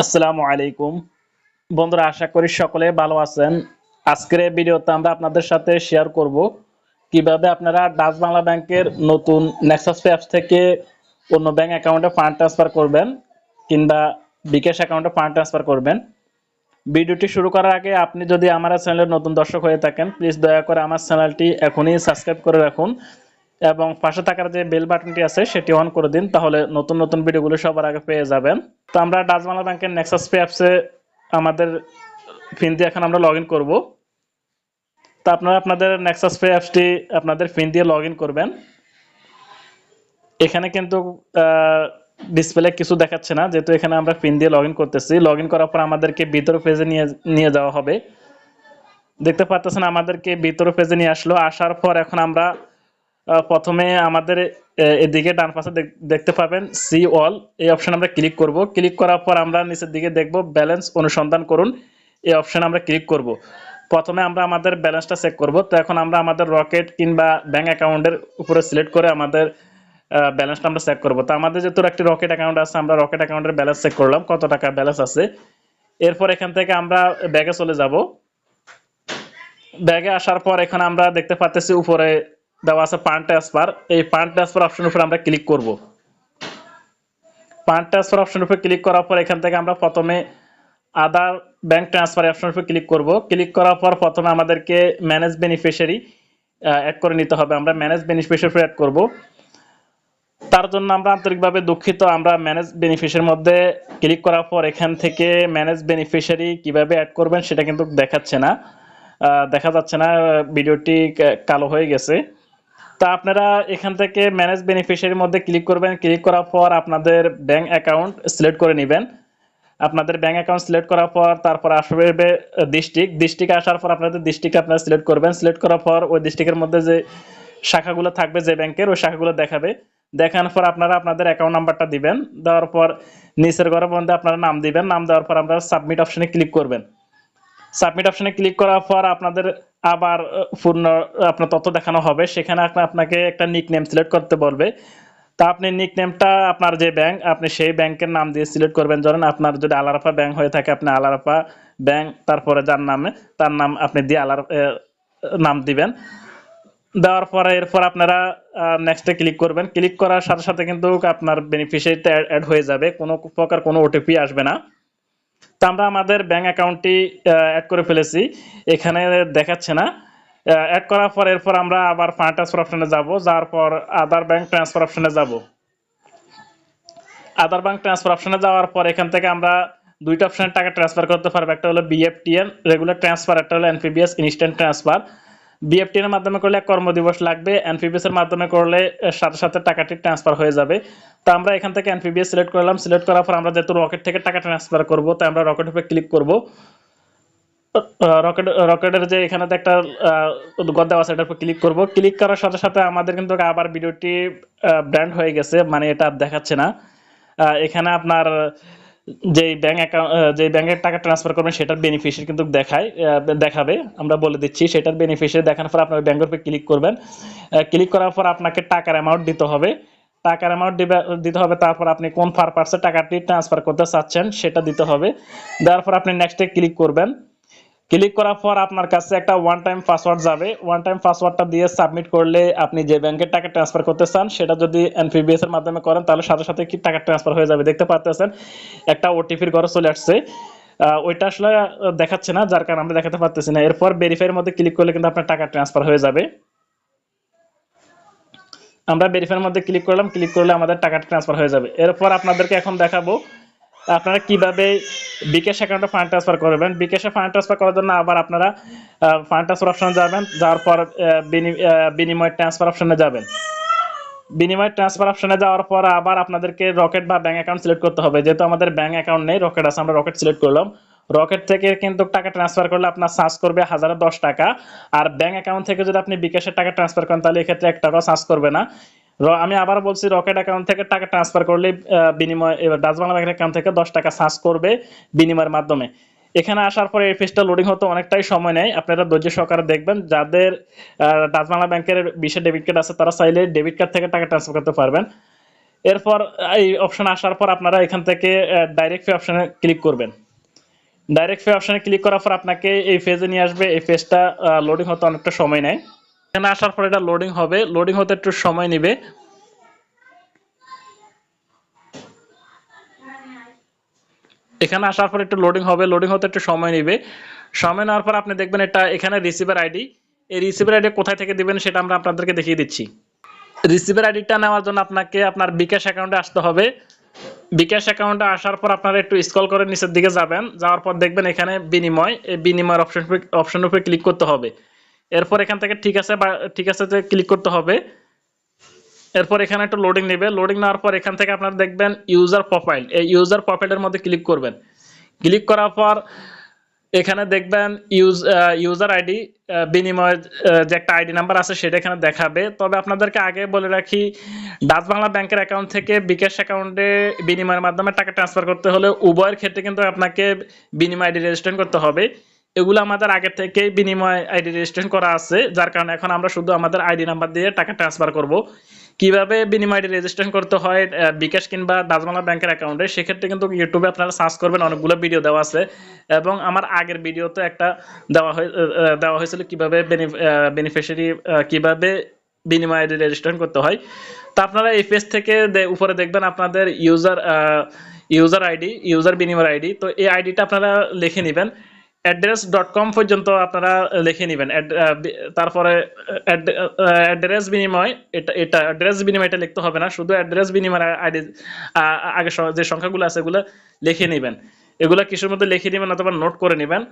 আসসালামু আলাইকুম। বন্ধুরা, আশা করি সকলে ভালো আছেন। আজকের এই ভিডিওতে আমরা আপনাদের সাথে শেয়ার করব কীভাবে আপনারা ডাচ বাংলা ব্যাংকের নতুন নেক্সাস অ্যাপস থেকে অন্য ব্যাংক অ্যাকাউন্টে ফান্ড ট্রান্সফার করবেন কিংবা বিকাশ অ্যাকাউন্টে ফান্ড ট্রান্সফার করবেন। ভিডিওটি শুরু করার আগে আপনি যদি আমার চ্যানেলের নতুন দর্শক হয়ে থাকেন প্লিজ দয়া করে আমার চ্যানেলটি এখনই সাবস্ক্রাইব করে রাখুন। এবং পাশে থাকার যে বেল বাটনটি আছে, সেটি অন করে দিন, তাহলে নতুন নতুন ভিডিওগুলো সবার আগে পেয়ে যাবেন। তো আমরা ডাচ বাংলা ব্যাংকের নেক্সাস পে অ্যাপসে আমাদের ফিন দিয়ে এখন আমরা লগ ইন করব। তো আপনারা আপনাদের নেক্সাস পে অ্যাপসটি আপনাদের ফিন দিয়ে লগ করবেন। এখানে কিন্তু ডিসপ্লে কিছু দেখাচ্ছে না, যেহেতু এখানে আমরা পিন দিয়ে লগ করতেছি। লগ করার পর আমাদেরকে ভিতর পেজে নিয়ে নিয়ে যাওয়া হবে। দেখতে পাচ্ছেন, আমাদেরকে ভিতর পেজে নিয়ে আসলো। আসার পর এখন আমরা প্রথমে আমাদের এদিকে ডান পাশে দেখতে পাবেন সি অল এই অপশন আমরা ক্লিক করব। ক্লিক করার পর আমরা নিচের দিকে দেখব ব্যালেন্স অনুসন্ধান করুন। এই অপশন আমরা ক্লিক করব। প্রথমে আমরা আমাদের ব্যালেন্সটা চেক করব। তো এখন আমরা আমাদের রকেট কিংবা ব্যাংক অ্যাকাউন্টের উপরে সিলেক্ট করে আমাদের ব্যালেন্সটা আমরা চেক করব। তো আমাদের যেহেতু একটি রকেট অ্যাকাউন্ট আছে, আমরা রকেট অ্যাকাউন্টের ব্যালেন্স চেক করলাম, কত টাকা ব্যালেন্স আছে। এরপর এখান থেকে আমরা ব্যাগে চলে যাব। ব্যাগে আসার পর এখানে আমরা দেখতে পাচ্ছি উপরে দেওয়া আছে পান ট্রান্সফার এই পান ট্রান্সফার অপশন উপরে আমরা ক্লিক করব। পান ট্রান্সফার অপশন উপরে ক্লিক করার পর এখান থেকে আমরা প্রথমে আদার ব্যাংক ট্রান্সফার অপশন উপরে ক্লিক করব। ক্লিক করার পর প্রথমে আমাদেরকে ম্যানেজ বেনিফিশিয়ারি অ্যাড করে নিতে হবে। আমরা ম্যানেজ বেনিফিশিয়ারি অ্যাড করব। তার জন্য আমরা আন্তরিকভাবে দুঃখিত। আমরা ম্যানেজ বেনিফিশিয়ারির মধ্যে ক্লিক করার পর এখান থেকে ম্যানেজ বেনিফিশিয়ারি কীভাবে অ্যাড করবেন সেটা কিন্তু দেখাচ্ছে না। দেখা যাচ্ছে না ভিডিওটি কালো হয়ে গেছে। তা আপনারা এখান থেকে ম্যানেজ বেনিফিশিয়ারির মধ্যে ক্লিক করবেন। ক্লিক করার পর আপনাদের ব্যাংক অ্যাকাউন্ট সিলেক্ট করে নেবেন। আপনাদের ব্যাংক অ্যাকাউন্ট সিলেক্ট করার পর তারপর আসবে ডিস্ট্রিক্ট ডিস্ট্রিক্টে আসার পর আপনাদের ডিস্ট্রিক্ট আপনারা সিলেক্ট করবেন। সিলেক্ট করার পর ওই ডিস্ট্রিক্টের মধ্যে যে শাখাগুলো থাকবে যে ব্যাংকের ওই শাখাগুলো দেখাবে। দেখানোর পর আপনারা আপনাদের অ্যাকাউন্ট নাম্বারটা দিবেন। দেওয়ার পর নিচের ঘরের মধ্যে আপনারা নাম দিবেন। নাম দেওয়ার পর আপনারা সাবমিট অপশনে ক্লিক করবেন। সাবমিট অপশনে ক্লিক করার পর আপনাদের আবার পূর্ণ আপনার তথ্য দেখানো হবে। সেখানে আপনা- আপনাকে একটা নিক নেম সিলেক্ট করতে বলবে। তা আপনি নিক নেমটা আপনার যে ব্যাংক আপনি সেই ব্যাংকের নাম দিয়ে সিলেক্ট করবেন। ধরেন আপনার যদি আলারাফা ব্যাংক হয়ে থাকে, আপনি আলারাফা ব্যাংক তারপরে যার নামে, তার নাম আপনি দিয়ে আলার নাম দিবেন। দেওয়ার পরে এরপর আপনারা নেক্সটে ক্লিক করবেন। ক্লিক করার সাথে সাথে কিন্তু আপনার বেনিফিশিয়ারিটা অ্যাড হয়ে যাবে। কোনো প্রকার কোনো ওটিপি আসবে না। তো আমরা আমাদের ব্যাঙ্ক অ্যাকাউন্টটি অ্যাড করে ফেলেছি। এখানে দেখাচ্ছে না। অ্যাড করার পর এরপর আমরা আবার ফান্ড ট্রান্সফার অপশানে যাব, যার পর আদার ব্যাঙ্ক ট্রান্সফার অপশানে যাব। আদার ব্যাঙ্ক ট্রান্সফার অপশানে যাওয়ার পর এখান থেকে আমরা দুইটা অপশানের টাকা ট্রান্সফার করতে পারব। একটা হলো বিএফটিএন রেগুলার ট্রান্সফার একটা হলো এনপিবিএস ইনস্ট্যান্ট ট্রান্সফার বিএফটিএন এর মাধ্যমে করলে এক কর্মদিবস লাগবে এনপিবিএস এর মাধ্যমে করলে সাথে সাথে টাকাটি ট্রান্সফার হয়ে যাবে। তো আমরা এখান থেকে এনপিবিএস সিলেক্ট করলাম সিলেক্ট করার পর আমরা যেহেতু রকেট থেকে টাকা ট্রান্সফার করব, তাই আমরা রকেট উপরে ক্লিক করব। রকেট রকেটের যে এখানে একটা গদ দেওয়া আছে, এটার উপর ক্লিক করব। ক্লিক করার সাথে সাথে আমাদের কিন্তু আবার ভিডিওটি ব্র্যান্ড হয়ে গেছে মানে এটা আর দেখাচ্ছে না। এখানে আপনার যেই ব্যাংক অ্যাকাউন্ট যে ব্যাংকের টাকা ট্রান্সফার করবেন, সেটার বেনিফিশিয়ারি কিন্তু দেখায় দেখাবে। আমরা বলে দিচ্ছি, সেটার বেনিফিশিয়ারি দেখানোর পর আপনার ব্যাংকের উপরে ক্লিক করবেন। ক্লিক করার পর আপনাকে টাকার অ্যামাউন্ট দিতে হবে। টাকার অ্যামাউন্ট দিতে হবে, তারপর আপনি কোন পারপাসে টাকাটি ট্রান্সফার করতে চাচ্ছেন, সেটা দিতে হবে। দেওয়ার পর আপনি নেক্সটে ক্লিক করবেন। ক্লিক করার পর আপনার কাছে একটা ওয়ান টাইম পাসওয়ার্ড যাবে। ওয়ান টাইম পাসওয়ার্ডটা দিয়ে সাবমিট করলে আপনি যে ব্যাংকের টাকা ট্রান্সফার করতে চান, সেটা যদি এনপিবিএস এর মাধ্যমে করেন, তাহলে সাথে সাথে কি টাকা ট্রান্সফার হয়ে যাবে? দেখতে পাচ্ছেন একটা ওটিপির ঘরে চলে আসছে। ওইটা আসলে দেখাচ্ছে না, যার কারণে আমরা দেখাতে পারতেছি না। এরপর ভেরিফাইয়ের মধ্যে ক্লিক করলে কিন্তু আপনার টাকা ট্রান্সফার হয়ে যাবে। আমরা ভেরিফাইয়ের মধ্যে ক্লিক করলাম ক্লিক করলে আমাদের টাকাটা ট্রান্সফার হয়ে যাবে। এরপর আপনাদেরকে এখন দেখাবো আপনারা কীভাবে বিকাশ অ্যাকাউন্টে ফান্ড ট্রান্সফার করবেন? বিকাশে ফান্ড ট্রান্সফার করার জন্য আবার আপনারা ফান্ড ট্রান্সফার অপশনে যাবেন, যাওয়ার পর বিনিময় ট্রান্সফার অপশনে যাবেন। বিনিময় ট্রান্সফার অপশনে যাওয়ার পর আবার আপনাদেরকে রকেট বা ব্যাংক অ্যাকাউন্ট সিলেক্ট করতে হবে। যেহেতু আমাদের ব্যাঙ্ক অ্যাকাউন্ট নেই রকেট আছে, আমরা রকেট সিলেক্ট করলাম। রকেট থেকে কিন্তু টাকা ট্রান্সফার করলে আপনার চার্জ করবে হাজারে দশ টাকা। আর ব্যাংক অ্যাকাউন্ট থেকে যদি আপনি বিকাশের টাকা ট্রান্সফার করেন, তাহলে এক্ষেত্রে এক টাকাও চার্জ করবে না। আমি আবার বলছি রকেট অ্যাকাউন্ট থেকে টাকা ট্রান্সফার করলে বিনিময়, এবার ডাচ বাংলা ব্যাংকের অ্যাকাউন্ট থেকে দশ টাকা চার্জ করবে বিনিময়ের মাধ্যমে। এখানে আসার পরে এই পেজটা লোডিং হতে অনেকটাই সময় নেয়। আপনারা ধৈর্য সহকারে দেখবেন, যাদের ডাচ বাংলা ব্যাংকের বিশেষ ডেবিট কার্ড আছে, তারা চাইলে ডেবিট কার্ড থেকে টাকা ট্রান্সফার করতে পারবেন। এরপর এই অপশন আসার পর আপনারা এখান থেকে ডাইরেক্ট পে অপশানে ক্লিক করবেন। ডাইরেক্ট পে অপশানে ক্লিক করার পর আপনাকে এই পেজে নিয়ে আসবে। এই পেজটা লোডিং হতে অনেকটা সময় নেয়। এখানে আসার পর এটা লোডিং হবে। লোডিং হতে একটু সময় নেবে। এখানে আসার পর একটু লোডিং হবে। লোডিং হতে একটু সময় নেবে। সময় নেওয়ার পর আপনি দেখবেন এটা এখানে রিসিভার আইডি এই রিসিভার আইডি কোথায় থেকে দিবেন সেটা আমরা আপনাদেরকে দেখিয়ে দিচ্ছি। রিসিভার আইডিটা নেওয়ার জন্য আপনাকে আপনার বিকাশ অ্যাকাউন্টে আসতে হবে। বিকাশ অ্যাকাউন্টে আসার পর আপনারা একটু স্ক্রল করে নিচের দিকে যাবেন। যাওয়ার পর দেখবেন এখানে বিনিময়। এই বিনিময়ের অপশন অপশনের উপরে ক্লিক করতে হবে। এরপর এখান থেকে ঠিক আছে বা ঠিক আছে যে ক্লিক করতে হবে। এরপর এখানে একটু লোডিং নেবে। লোডিং নেওয়ার পর এখান থেকে আপনারা দেখবেন ইউজার প্রোফাইল এই ইউজার প্রোফাইলের মধ্যে ক্লিক করবেন। ক্লিক করার পর এখানে দেখবেন ইউজ ইউজার আইডি বিনিময় যে একটা আইডি নাম্বার আছে সেটা এখানে দেখাবে। তবে আপনাদেরকে আগে বলে রাখি, ডাচ বাংলা ব্যাংকের অ্যাকাউন্ট থেকে বিকাশ অ্যাকাউন্টে বিনিময়ের মাধ্যমে টাকা ট্রান্সফার করতে হলে উভয়ের ক্ষেত্রে কিন্তু আপনাকে বিনিময় আইডি রেজিস্ট্রেশন করতে হবে। এগুলো আমাদের আগে থেকেই বিনিময় আইডি রেজিস্ট্রেশন করা আছে, যার কারণে এখন আমরা শুধু আমাদের আইডি নাম্বার দিয়ে টাকা ট্রান্সফার করব। কীভাবে বিনিময় আইডি রেজিস্ট্রেশন করতে হয় বিকাশ কিংবা ডাজমালা ব্যাংকের অ্যাকাউন্টে, সেক্ষেত্রে কিন্তু ইউটিউবে আপনারা সার্চ করবেন, অনেকগুলো ভিডিও দেওয়া আছে। এবং আমার আগের ভিডিওতে একটা দেওয়া হয় দেওয়া হয়েছিল কীভাবে বেনিফিশিয়ারি কীভাবে বিনিময় আইডি রেজিস্ট্রেশন করতে হয়। তো আপনারা এই পেজ থেকে উপরে দেখবেন আপনাদের ইউজার ইউজার আইডি ইউজার বিনিময় আইডি তো এই আইডিটা আপনারা লিখে নেবেন। অ্যাড্রেস ডট কম পর্যন্ত আপনারা লিখে নেবেন। তারপরে অ্যাড্রেস বিনিময়, এটা এটা অ্যাড্রেস বিনিময় এটা লিখতে হবে না, শুধু অ্যাড্রেস বিনিময় আইডি আগে যে সংখ্যাগুলো আছে এগুলো লিখে নেবেন। এগুলো কিছুর মধ্যে লিখে নেবেন অথবা নোট করে নেবেন?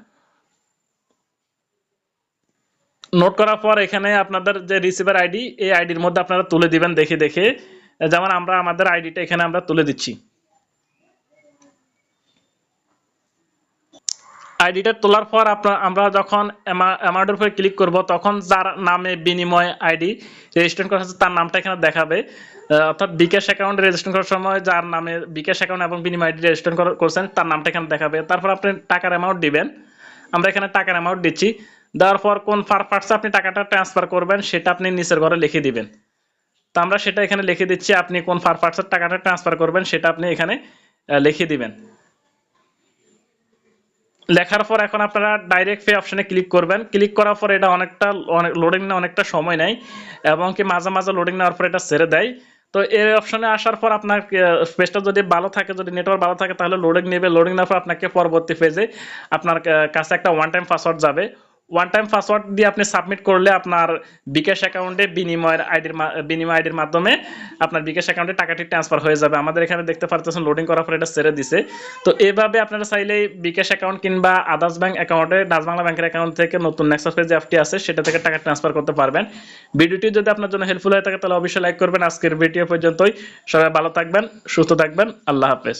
নোট করার পর এখানে আপনাদের যে রিসিভার আইডি এই আইডির মধ্যে আপনারা তুলে দিবেন দেখে দেখে। যেমন আমরা, আমাদের আইডিটা এখানে আমরা তুলে দিচ্ছি। আইডিটা তোলার পর আপনার, আমরা যখন অ্যামাউন্টের উপরে ক্লিক করব, তখন যার নামে বিনিময় আইডি রেজিস্ট্রেশন করা আছে তার নামটা এখানে দেখাবে। অর্থাৎ বিকাশ অ্যাকাউন্ট রেজিস্ট্রেশন করার সময় যার নামে বিকাশ অ্যাকাউন্ট এবং বিনিময় আইডি রেজিস্ট্রেশন করছেন, তার নামটা এখানে দেখাবে। তারপর আপনি টাকার অ্যামাউন্ট দিবেন। আমরা এখানে টাকার অ্যামাউন্ট দিচ্ছি। দেওয়ার পর কোন পারপাসে আপনি টাকাটা ট্রান্সফার করবেন, সেটা আপনি নিচের ঘরে লিখে দিবেন। তো আমরা সেটা এখানে লিখে দিচ্ছি, আপনি কোন পারপাসের টাকাটা ট্রান্সফার করবেন, সেটা আপনি এখানে লিখে দিবেন। লেখার পর এখন আপনারা ডাইরেক্ট পে অপশনে ক্লিক করবেন। ক্লিক করার পর এটা অনেকটা অনেক লোডিং না অনেকটা সময় নেয় এবং কি মাঝে মাঝে লোডিং নেওয়ার পর এটা ছেড়ে দেয়। তো এর অপশনে আসার পর আপনার পেজটা যদি ভালো থাকে, যদি নেটওয়ার্ক ভালো থাকে, তাহলে লোডিং নেবে। লোডিং নেওয়ার পর আপনাকে পরবর্তী পেজে আপনার কাছে একটা ওয়ান টাইম পাসওয়ার্ড যাবে। ওয়ান টাইম পাসওয়ার্ড দিয়ে আপনি সাবমিট করলে আপনার বিকাশ অ্যাকাউন্টে বিনিময়ের আইডির বিনিময় আইডির মাধ্যমে আপনার বিকাশ অ্যাকাউন্টে টাকাটি ট্রান্সফার হয়ে যাবে। আমাদের এখানে দেখতে পারতেছেন লোডিং করার পর এটা ছেড়ে দিছে। তো এভাবে আপনারা চাইলে বিকাশ অ্যাকাউন্ট কিংবা আদার্স ব্যাংক অ্যাকাউন্টে ডাচ বাংলা ব্যাংকের অ্যাকাউন্ট থেকে নতুন নেক্সাস পেজ অ্যাপটি আছে, সেটা থেকে টাকা ট্রান্সফার করতে পারবেন। ভিডিওটি যদি আপনার জন্য হেল্পফুল হয়ে থাকে, তাহলে অবশ্যই লাইক করবেন। আজকের ভিডিও পর্যন্তই। সবাই ভালো থাকবেন, সুস্থ থাকবেন। আল্লাহ হাফেজ।